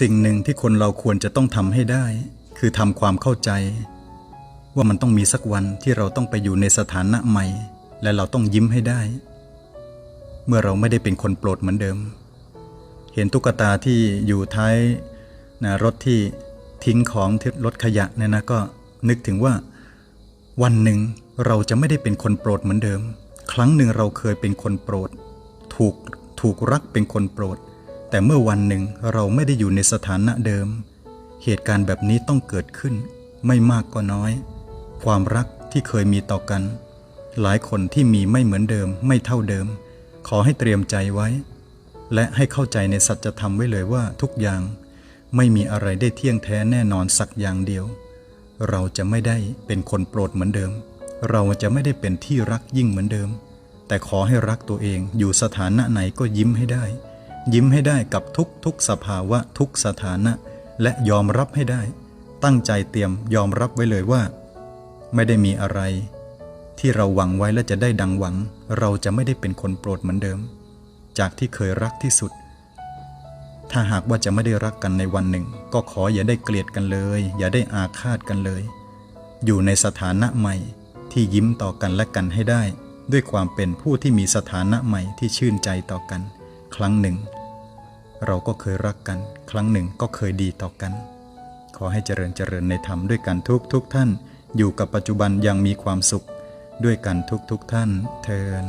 สิ่งหนึ่งที่คนเราควรจะต้องทำให้ได้ คือทำความเข้าใจ ว่ามันต้องมีสักวันที่เราต้องไปอยู่ในสถานะใหม่ และเราต้องยิ้มให้ได้ เมื่อเราไม่ได้เป็นคนโปรดเหมือนเดิม เห็นตุ๊กตาที่อยู่ท้ายนะรถที่ทิ้งของที่รถขยะเนี่ยนะก็นึกถึงว่า วันหนึ่งเราจะไม่ได้เป็นคนโปรดเหมือนเดิม ครั้งหนึ่งเราเคยเป็นคนโปรด ถูกถูกรักเป็นคนโปรด แต่เมื่อวันหนึ่งเราไม่ได้อยู่ในสถานะเดิม เหตุการณ์แบบนี้ต้องเกิดขึ้น ไม่มากก็น้อย ความรักที่เคยมีต่อกัน หลายคนที่มีไม่เหมือนเดิม ไม่เท่าเดิม ขอให้เตรียมใจไว้ และให้เข้าใจในสัจธรรมไว้เลยว่าทุกอย่าง ไม่มีอะไรได้เที่ยงแท้แน่นอนสักอย่างเดียว เราจะไม่ได้เป็นคนโปรดเหมือนเดิม เราจะไม่ได้เป็นที่รักยิ่งเหมือนเดิม แต่ขอให้รักตัวเองอยู่สถานะไหนก็ยิ้มให้ได้ ยิ้มให้ได้กับทุกทุกสภาวะทุกสถานะ และยอมรับให้ได้ ตั้งใจเตรียมยอมรับไว้เลยว่า ไม่ได้มีอะไร ที่เราหวังไว้และจะได้ดังหวัง เราจะไม่ได้เป็นคนโปรดเหมือนเดิม จากที่เคยรักที่สุด ถ้าหากว่าจะไม่ได้รักกันในวันหนึ่ง ก็ขออย่าได้เกลียดกันเลย อย่าได้อาฆาตกันเลย อยู่ในสถานะใหม่ที่ยิ้มต่อกันและกันให้ได้ ด้วยความเป็นผู้ที่มีสถานะใหม่ที่ชื่นใจต่อกัน ครั้งหนึ่ง เราก็เคยรักกัน ครั้งหนึ่งก็เคยดีต่อกัน ขอให้เจริญเจริญในธรรมด้วยกันทุกทุกท่าน อยู่กับปัจจุบันยังมีความสุข ด้วยกันทุกทุกท่านเทิน